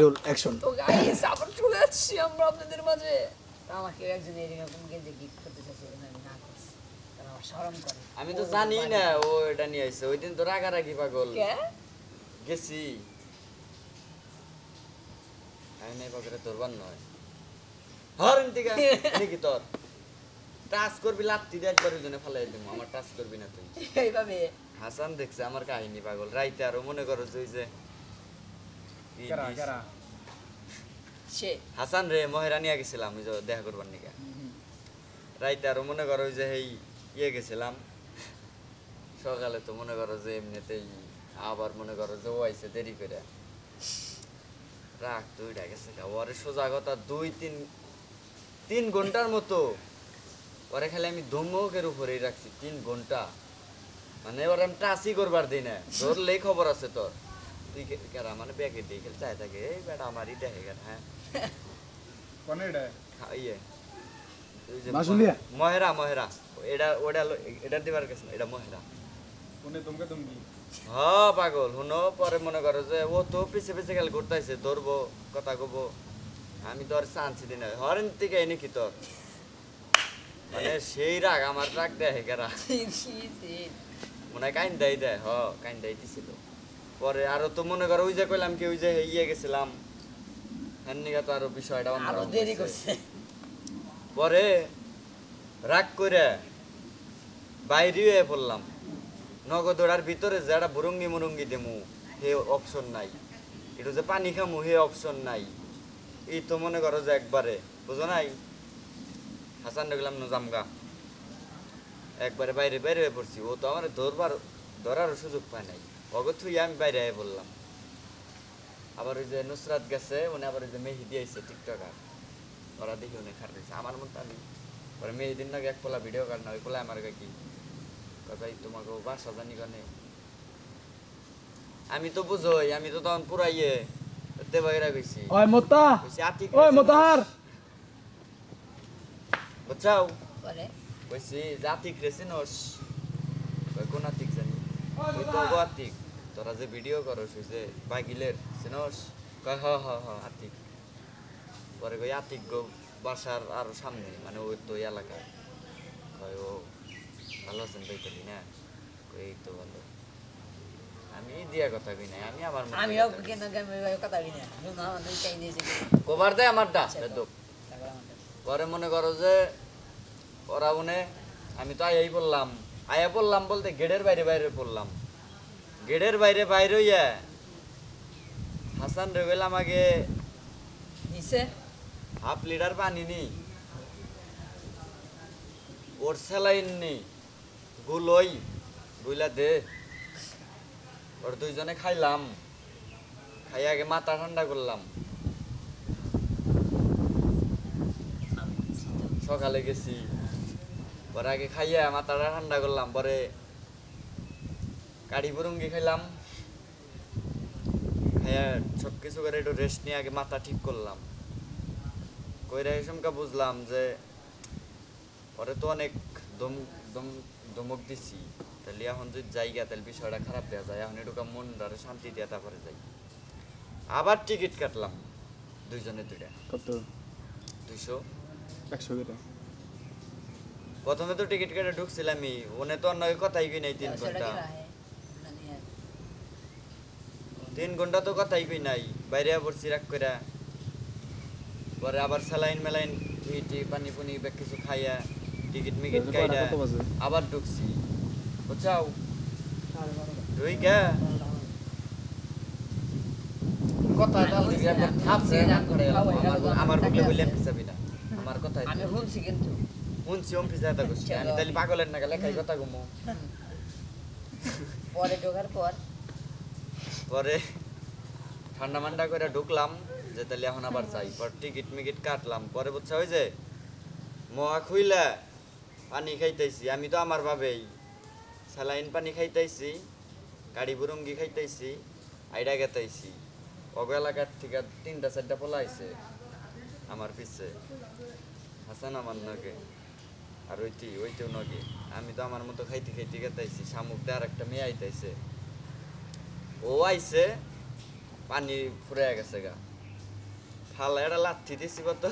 Roll action তো guys আবার চলে যাচ্ছি আমরা আপনাদের মাঝে। আমাকে একজন এরকম গেঞ্জি গিফট করতে চাইছে আমি না করছি। কারণ আমার শরম করে। আমি তো জানি না ও এটা নিয়ে আইছে। ওই দিন তো রাগারাগি পাগল। কে? গেছি। আমি নাই পাগলে তোর বান নয়। হরেন থেকে নাকি তোর? টাচ করবি লাত্তি দিয়ে একবার ওই জন্য ফেলাই দিব। আমার টাচ করবি না তুই। এইভাবে? হাসান দেখছে আমার কাহিনী পাগল। রাইতে আরও মনে করো যে ওই যে কি কারা দিস? কারা সে হাসান রে মহেরা নিয়ে গেছিলাম ওই যে দেখা করবার নিকে। রাইতে আরও মনে করো ওই যে এই ইয়ে গেছিলাম। সকালে তো মনে করো যে এমনিতেই আবার মনে করো যে ও আইছে দেরি করে। রাখ তুই গেছে গা। ওরে সোজা কথা দুই তিন তিন ঘণ্টার মতো। ওরে খালি আমি ধমকের উপরেই রাখছি তিন ঘণ্টা। মানে ওরে আমি টাচই করবার দিই না ধরলেই খবর আছে তোর। তুই কে- কেরা মানে ব্যাগে দিয়ে খেলে চাই থাকে এই বেটা আমারই দেখে গেল হ্যাঁ কোন এটা হ্যাঁ, ইয়ে মহেরা মহেরা এটা ওটা এটা দিবার কাছে এটা মহেরা কোনে তোমকে তুমি হ পাগল পরে মনে করো যে ও তো পিছে পিছে গেলে ঘুরতেছে ধরবো কথা কব আমি তো আর চান্স দিই না হরেন থেকে এনে কি তোর মানে সেই রাগ আমার রাগ দেয় কেরা মনে হয় কাইন দেয় দেয় হ কাইন দেয় দিছিল পরে আরও তো মনে করো ওই যে কইলাম কি ওই যে ইয়ে গেছিলাম। হ্যান্নিকা তো আরও বিষয়টা আরও দেরি। করছে। পরে রাগ করে বাইরে হয়ে পড়লাম। নগদ ওড়ার ভিতরে যে একটা বুরঙ্গি মুরঙ্গি দেমু হে অপশন নাই। একটু যে পানি খামু হে অপশন নাই। এই তো মনে করো যে একবারে বুঝো নাই? হাসান দেখলাম নজামগা একবারে বাইরে বাইরে হয়ে পড়ছি। ও তো আমার ধরবার ধরারও সুযোগ পায় নাই। অগত থুই আমি বাইরে বললাম। আবার ওই যে নুসরাত গেছে মানে আবার ওই যে মেহিদি আইছে টিকটকার। ওরা দেখি হয়েছে আমার মতো আমি পরে মেয়েদিন নাকি এক পোলা ভিডিও কাট না ওই পোলা আমার কি ভাই তোমাকে বাসা জানি কানে আমি তো বুঝোই আমি তো তখন পুরা ইয়ে দেবাইরা গেছি ওই আতি ওই মোতাহার। বুঝছাও? পরে? কইছি জাতি ক্রেসিনস কই কোন আতিক? তো আতিক তোরা যে ভিডিও করস ওই যে বাগিলের সিনস কয় হ হ হ আতিক। পরে কই আতিক গো বাসার আরও সামনে মানে ওই তো এলাকায়। কয় ও ভালো আছেন বইতলি না কই এই তো ভালো। আমি দিয়া কথা কই নাই আমি আমার কথা কেন আমি ওইভাবে কথা বলি না শুনো আমাদের চাই দিয়েছে কবার দেয় আমার দা আচ্ছা। তারপর আমাদের পরে মনে করো যে ওরা মনে আমি তো আয়াই বললাম আয়া বললাম বলতে গেটের বাইরে বাইরে পড়লাম। গেটের বাইরে বাইরে হইয়া হাসান রে আমাকে নিচে হাফ লিটার পানি নি ওর স্যালাইন নি গুলই গুইলা দে। ওর দুইজনে খাইলাম খাই আগে মাথা ঠান্ডা করলাম। সকালে গেছি। পরে আগে খাইয়া মাথাটা ঠান্ডা করলাম পরে কাড়ি বুরুঙ্গি খাইলাম। খাইয়া সব কিছু করে একটু রেস্ট নিয়ে আগে মাথা ঠিক করলাম। কইরা এসমকা বুঝলাম যে পরে তো অনেক দম দম দমক দিছি। তাহলে এখন যদি জায়গা তাহলে বিষয়টা খারাপ দেওয়া যায়। এখন একটু মন ধরে শান্তি দেওয়া তারপরে যাই। আবার টিকিট কাটলাম দুইজনে দুইটা। কত? দুইশো। একশো প্রথমে তো টিকিট কেটে ঢুকছিলামই ওনে তো অন্য কথাই কই নাই তিন ঘণ্টা। কি না নিয়ে তিন ঘণ্টা তো কথাই কই নাই বাইরে পড়ছি রাখ করে পরে আবার স্যালাইন মেলাইন ইটি পানি পুনি ব্যাগ কিছু খাইয়া টিকিট মিকিট কাইডা আবার ঢুকছি। বুঝছাও? তুই কে কথা রাগ বুকে পিছাবি না। আমার কথা আমি শুনছি কিন্তু। শুনছি ওম পিছাতে করছি আমি তাহলে পাগলের না গেলে খাই কথা ঘুমো পরে ঢোকার পর। পরে ঠান্ডা মান্ডা করে ঢুকলাম যে তাহলে এখন আবার চাই পর টিকিট মিকিট কাটলাম। পরে বুঝছা ওই যে মহা খুইলা পানি খাইতেছি আমি তো আমার ভাবেই স্যালাইন পানি খাইতেছি গাড়ি বুরঙ্গি খাইতেছি আইডা গেতাইছি। অগ এলাকার থেকে তিনটা চারটা পোলা আইছে আমার পিছে। হাসান আমার নগে আর ওইটি, ওইটিও নগে। আমি তো আমার মতো খাইতে খাইতে গেতাইছি, শামুকটা আর একটা মেয়ে আইতাইছে। ও আইছে, পানি ফুরে গেছে গা। ফালা এটা লাথি দিছি তো